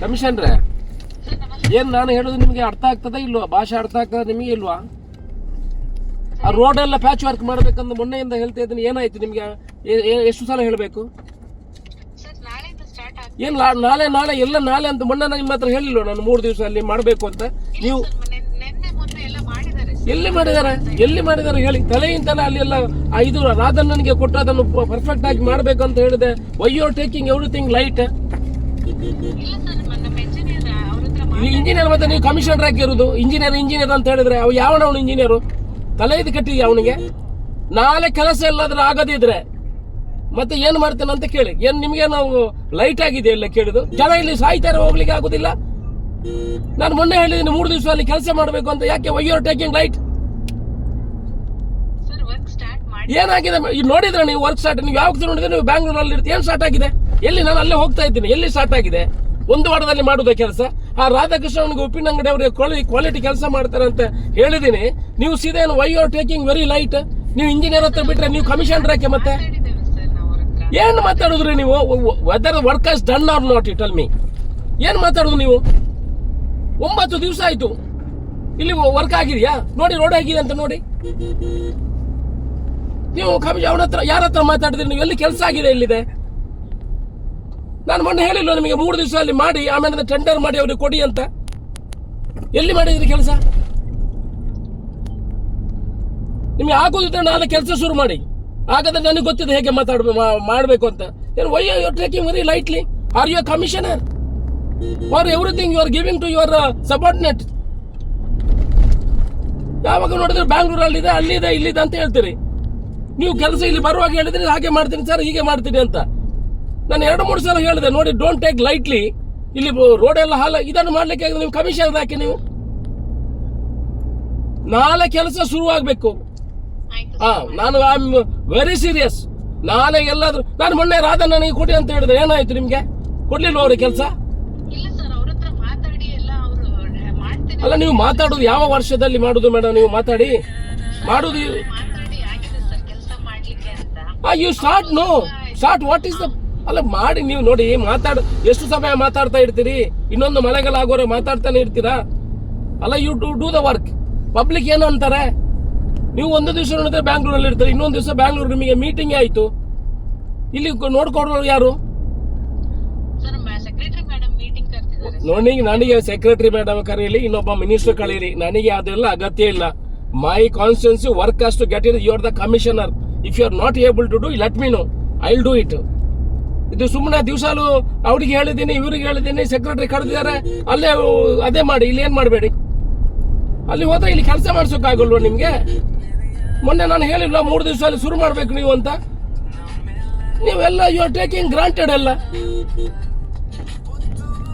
ಕಮಿಷನ್ರೆ? ಏನ್ ನಾನು ಹೇಳೋದು ನಿಮಗೆ ಅರ್ಥ ಆಗ್ತದ ಇಲ್ವಾ? ಭಾಷೆ ಅರ್ಥ ಆಗ್ತದ ನಿಮಗೆ ಇಲ್ವಾ? ಆ ರೋಡ್ ಎಲ್ಲ ಪ್ಯಾಚ್ ವರ್ಕ್ ಮಾಡ್ಬೇಕಂತ ಮೊನ್ನೆಯಿಂದ ಹೇಳ್ತಾ ಇದ್ದೀನಿ. ಏನಾಯ್ತು ನಿಮ್ಗೆ? ಎಷ್ಟು ಸಲ ಹೇಳಬೇಕು? ಏನ್ ನಾಳೆ ನಾಳೆ ಎಲ್ಲ ನಾಳೆ ಅಂತ ಮೊನ್ನೆ ನಾನು ನಿಮ್ಮ ಹತ್ರ ಹೇಳಿಲ್ವ? ನಾನು ಮೂರು ದಿವಸ ಅಲ್ಲಿ ಮಾಡಬೇಕು ಅಂತ. ನೀವು ನಿನ್ನೆ ಮೊನ್ನೆ ಎಲ್ಲ ಮಾಡಿದ್ದಾರೆ ಸರ್ ಎಲ್ಲಿ ಮಾಡಿದ್ದಾರೆ ಎಲ್ಲಿ ಮಾಡಿದ್ದಾರೆ ಹೇಳಿ. ತಲೆಯಿಂದಲೇ ಅಲ್ಲಿ ಎಲ್ಲ ಇದು ರಾಧಣ್ಣನಿಗೆ ಕೊಟ್ಟು ಅದನ್ನು ಪರ್ಫೆಕ್ಟ್ ಆಗಿ ಮಾಡಬೇಕು ಅಂತ ಹೇಳಿದೆ. Why are taking everything light engineer ಮತ್ತೆ ನೀವು ಕಮಿಷನರ್ ಆಗಿರೋದು ಇಂಜಿನಿಯರ್ ಇಂಜಿನಿಯರ್ ಅಂತ ಹೇಳಿದ್ರೆ ಅವ್ ಯಾವನ ಅವನು ಇಂಜಿನಿಯರು ತಲೆ ಇದು ಕಟ್ಟಿ ಅವನಿಗೆ? ನಾಳೆ ಕೆಲಸ ಎಲ್ಲಾದ್ರೂ ಆಗದಿದ್ರೆ ಮತ್ತೆ ಏನ್ ಮಾಡ್ತೇನೆ ಅಂತ ಕೇಳಿ. ಏನ್ ನಿಮ್ಗೆ ನಾವು ಲೈಟ್ ಆಗಿದೆ ಎಲ್ಲ ಕೇಳಿದು? ಜನ ಇಲ್ಲಿ ಸಾಯ್ತಾರೆ ಹೋಗ್ಲಿಕ್ಕೆ ಆಗುದಿಲ್ಲ? ನಾನು ಮೊನ್ನೆ ಹೇಳಿದ್ದೀನಿ ಮೂರು ದಿವಸ ಅಲ್ಲಿ ಕೆಲಸ ಮಾಡಬೇಕು ಅಂತ. ಯಾಕೆ ವೈ ಆರ್ ಟೇಕಿಂಗ್ ಲೈಟ್ ಏನಾಗಿದೆ? ಈಗ ನೋಡಿದ್ರೆ ನೀವು ವರ್ಕ್ ಸ್ಟಾರ್ಟ್ ನೀವು ಯಾವಾಗ ನೋಡಿದ್ರೆ ನೀವು ಬ್ಯಾಂಗ್ಳೂರಲ್ಲಿ ಇರ್ತೀವಿ ಏನು ಸ್ಟಾರ್ಟ್ ಆಗಿದೆ? ಎಲ್ಲಿ ನಾನು ಅಲ್ಲೇ ಹೋಗ್ತಾ ಇದ್ದೀನಿ. ಎಲ್ಲಿ ಸ್ಟಾರ್ಟ್ ಆಗಿದೆ? ಒಂದು ವಾರದಲ್ಲಿ ಮಾಡುದ ಕೆಲಸ? ಆ ರಾಧಾಕೃಷ್ಣ ಅವನಿಗೆ ಉಪ್ಪಿನಂಗಡಿ ಅವರಿಗೆ ಕ್ವಾಲಿಟಿ ಕೆಲಸ ಮಾಡ್ತಾರೆ ಅಂತ ಹೇಳಿದ್ದೀನಿ. ನೀವು ಸೀದಾ ಏನು why are taking very light ನೀವು ಇಂಜಿನಿಯರ್ ಹತ್ರ ಬಿಟ್ರೆ ನೀವು ಕಮಿಷನ್ ಯಾಕೆ ಮತ್ತೆ? ಏನು ಮಾತಾಡಿದ್ರಿ ನೀವು? Whether work has done or not it tell me ಏನು ಮಾತಾಡೋದು ನೀವು? ಒಂಬತ್ತು ದಿವಸ ಆಯ್ತು. ಇಲ್ಲಿ ವರ್ಕ್ ಆಗಿದೆಯಾ? ನೋಡಿ ರೋಡ್ ಆಗಿದೆ ಅಂತ ನೋಡಿ. ನೀವು ಕಮಿಷನ್ ಅವನ ಹತ್ರ ಯಾರ ಹತ್ರ ಮಾತಾಡಿದ್ರಿ? ನೀವು ಎಲ್ಲಿ ಕೆಲಸ ಆಗಿದೆ ಎಲ್ಲಿದೆ ನಾನು ಮೊನ್ನೆ ಹೇಳಿಲ್ಲ ನಿಮಗೆ, ಮೂರು ದಿವಸ ಅಲ್ಲಿ ಮಾಡಿ, ಆಮೇಲೆ ಟೆಂಡರ್ ಮಾಡಿ ಅವ್ರಿಗೆ ಕೊಡಿ ಅಂತ. ಎಲ್ಲಿ ಮಾಡಿದ್ರಿ ಕೆಲಸ? ನಿಮಗೆ ಆಗೋದಿದ್ರೆ ನಾನು ಕೆಲಸ ಶುರು ಮಾಡಿ. ಹಾಗಾದ್ರೆ ನನಗೆ ಗೊತ್ತಿದೆ ಹೇಗೆ ಮಾತಾಡ್ಬೇಕು ಮಾಡಬೇಕು ಅಂತ. ಏನು why you taking lightly are you commissioner for everything you are giving to your subordinate ಯಾವಾಗ ನೋಡಿದ್ರೆ ಬೆಂಗ್ಳೂರಲ್ಲಿ ಇದೆ ಅಲ್ಲಿ ಇದೆ ಇಲ್ಲಿದೆ ಅಂತ ಹೇಳ್ತೀರಿ. ನೀವು ಕೆಲಸ ಇಲ್ಲಿ ಬರುವಾಗ ಹೇಳಿದ್ರೆ ಹಾಗೆ ಮಾಡ್ತೀನಿ ಸರ್ ಹೀಗೆ ಮಾಡ್ತೀನಿ ಅಂತ. ನಾನು ಎರಡು ಮೂರು ಸಲ ಹೇಳಿದೆ ನೋಡಿ ಡೋಂಟ್ ಟೇಕ್ ಲೈಟ್ಲಿ ಇಲ್ಲಿ ರೋಡ್ ಎಲ್ಲ ಹಾಲ ಇದನ್ನು ಮಾಡ್ಲಿಕ್ಕೆ ನೀವು ಕಮಿಷನ್ ಹಾಕಿ ನೀವು. ನಾಳೆ ಕೆಲಸ ಶುರುವಾಗಬೇಕು ಆಯ್ತು ಹಾ ನಾನು ಐ ಆಮ್ ವೆರಿ ಸೀರಿಯಸ್ ನಾಳೆ ಎಲ್ಲಾದ್ರೂ ನಾನು ಮೊನ್ನೆ ರಾಧಾ ನನಗೆ ಕೊಡಿ ಅಂತ ಹೇಳಿದ್ರೆ ಏನಾಯ್ತು ನಿಮ್ಗೆ? ಕೊಡ್ಲಿಲ್ವ ಅವ್ರಿಗೆ ಕೆಲಸ ಇಲ್ಲ ಸರ್ ಅವ್ರ ಹತ್ರ ಮಾತಾಡಿ ಎಲ್ಲ ಅವರು ಮಾಡ್ತೇನೆ ಅಲ್ಲ, ನೀವು ಮಾತಾಡೋದು ಯಾವ ವರ್ಷದಲ್ಲಿ ಮಾಡುದು ಮೇಡಮ್ ನೀವು ಮಾತಾಡಿ. ಮಾಡುದು you start no start what is the ಅಲ್ಲ, ಮಾಡಿ ನೀವು ನೋಡಿ, ಮಾತಾಡ ಎಷ್ಟು ಸಮಯ ಮಾತಾಡ್ತಾ ಇರ್ತೀರಿ? ಇನ್ನೊಂದು ಮಳೆಗಾಲ ಆಗೋರೆ ಮಾತಾಡ್ತಾನೆ ಇರ್ತೀರಾ? ಅಲ್ಲ you to do the work public ಏನು ಅಂತಾರೆ? ನೀವು ಒಂದು ದಿವಸ ನೋಡಿದ್ರೆ ಬ್ಯಾಂಗ್ಳೂರಲ್ಲಿ ಇರ್ತೀರಿ, ಇನ್ನೊಂದು ದಿವಸ ಬ್ಯಾಂಗ್ಳೂರ್ ನಿಮಗೆ ಮೀಟಿಂಗ್ ಆಯಿತು. ಇಲ್ಲಿ ನೋಡ್ಕೊಡೋರು ಯಾರು ಸರ್ ಸೆಕ್ರೆಟರಿ ಮೇಡಮ್ ಮೀಟಿಂಗ್ ಕರ್ತಿದ್ದಾರೆ ನೋಡಿ ನನಗೆ ಸೆಕ್ರೆಟರಿ ಮೇಡಮ್ ಕರೀಲಿ, ಇನ್ನೊಬ್ಬ ಮಿನಿಸ್ಟರ್ ಕಳೀರಿ ನನಗೆ ಅದೆಲ್ಲ ಅಗತ್ಯ ಇಲ್ಲ. My constituency work has to get it you are the commissioner if you are not able to do let me know I will do it ಇದು ಸುಮ್ಮನೆ ದಿವಸಾಲು ಅವ್ರಿಗೆ ಹೇಳಿದ್ದೀನಿ, ಇವ್ರಿಗೆ ಹೇಳಿದ್ದೀನಿ ಸೆಕ್ರೆಟರಿ ಕರೆದಿದ್ದಾರೆ. ಅಲ್ಲೇ, ಅದೇ ಮಾಡಿ, ಇಲ್ಲಿ ಏನು ಮಾಡಬೇಡಿ? ಅಲ್ಲಿ ಹೋದ್ರೆ ಇಲ್ಲಿ ಕೆಲಸ ಮಾಡ್ಸೋಕ್ಕಾಗಲ್ವ ನಿಮಗೆ? ಮೊನ್ನೆ ನಾನು ಹೇಳಿಲ್ಲ ಮೂರು ದಿವಸ ಅಲ್ಲಿ ಶುರು ಮಾಡ್ಬೇಕು ನೀವು ಅಂತ? ನೀವೆಲ್ಲ ಯು ಆರ್ ಟೇಕಿಂಗ್ ಗ್ರಾಂಟೆಡ್ ಎಲ್ಲ